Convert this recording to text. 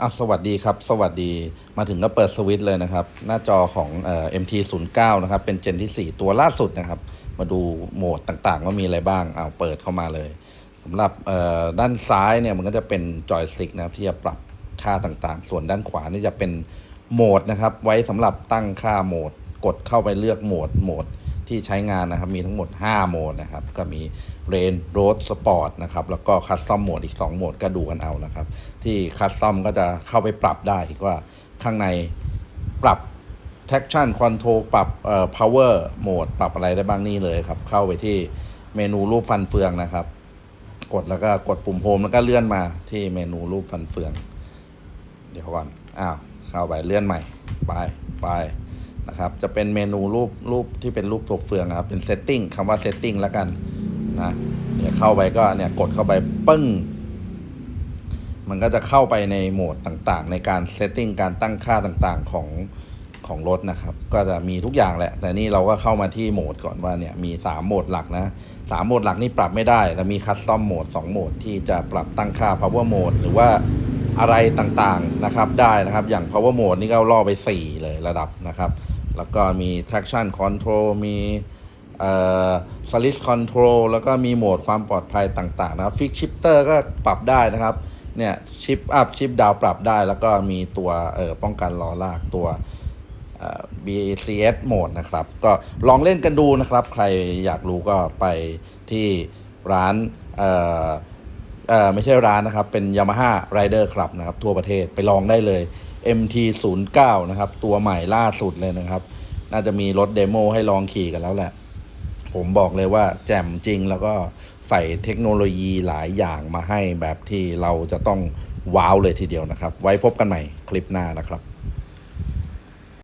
อะสวัสดีครับ สวัสดีมาถึงก็เปิดสวิตช์เลยนะครับ หน้าจอของเอ่อ MT09 นย์เก้านะครับ เป็นเจนที่ 4 ตัวล่าสุดนะครับ มาดูโหมดต่างๆ ว่ามีอะไรบ้างเอาเปิดเข้ามาเลยสำหรับด้านซ้ายเนี่ยมันก็จะเป็นจอยสติ๊กนะครับ ที่จะปรับค่าต่างๆ ส่วนด้านขวานี่จะเป็นโหมดนะครับ ไว้สำหรับตั้งค่าโหมด กดเข้าไปเลือกโหมดโหมด ที่ใช้งานนะครับมีทั้งหมด 5 โหมดนะครับ ก็มี Rain Road Sport นะครับ แล้วก็ Custom โหมดอีก 2 โหมดก็ดูกันเอานะครับ ที่ Custom ก็จะเข้าไปปรับได้อีกว่าข้างในปรับ traction control ปรับเอ่อ power โหมดปรับอะไรได้บ้างนี่เลยครับ เข้าไปที่เมนูรูปฟันเฟืองนะครับ กดแล้วก็กดปุ่มโฮมแล้วก็เลื่อนมาที่เมนูรูปฟันเฟือง เดี๋ยวก่อนอ้าวเข้าไปเลื่อนใหม่ ไปไป นะครับ จะเป็นเมนูรูปรูปที่เป็นรูปตัวเฟืองครับ เป็น setting คำว่า setting แล้วกันนะเนี่ยเข้าไปก็เนี่ยกดเข้าไปปึ้ง มันก็จะเข้าไปในโหมดต่างๆ ในการ setting การตั้งค่าต่างๆของของรถนะครับ ก็จะมีทุกอย่างแหละ แต่นี่เราก็เข้ามาที่โหมดก่อนว่าเนี่ยมี 3 โหมดหลักนะสามโหมดหลักนี่ปรับไม่ได้แต่มีคัสตอมโหมด2โหมดที่จะปรับตั้งค่า power mode หรือว่าอะไรต่างๆนะครับได้นะครับ อย่าง power mode นี่ก็ล่อไป 4 เลยระดับนะครับ แล้วก็มี traction control มีเอ่อ slip control แล้วก็มีโหมดความปลอดภัยต่างๆนะครับ fix shifter ก็ปรับได้นะครับ เนี่ยชิปอัพชิปดาวปรับได้ แล้วก็มีตัวเอ่อป้องกันล้อลากตัว BACS โหมดนะครับ ก็ลองเล่นกันดูนะครับ ใครอยากรู้ก็ไปที่ร้านเอ่อเอ่อไม่ใช่ร้านนะครับ เป็น Yamaha Rider Club นะครับ ทั่วประเทศไปลองได้เลย MT09 นะครับ ตัวใหม่ล่าสุดเลยนะครับ น่าจะมีรถเดโมให้ลองขี่กันแล้วแหละ ผมบอกเลยว่าแจ่มจริงแล้วก็ใส่เทคโนโลยีหลายอย่างมาให้แบบที่เราจะต้องว้าวเลยทีเดียวนะครับ ไว้พบกันใหม่คลิปหน้านะครับ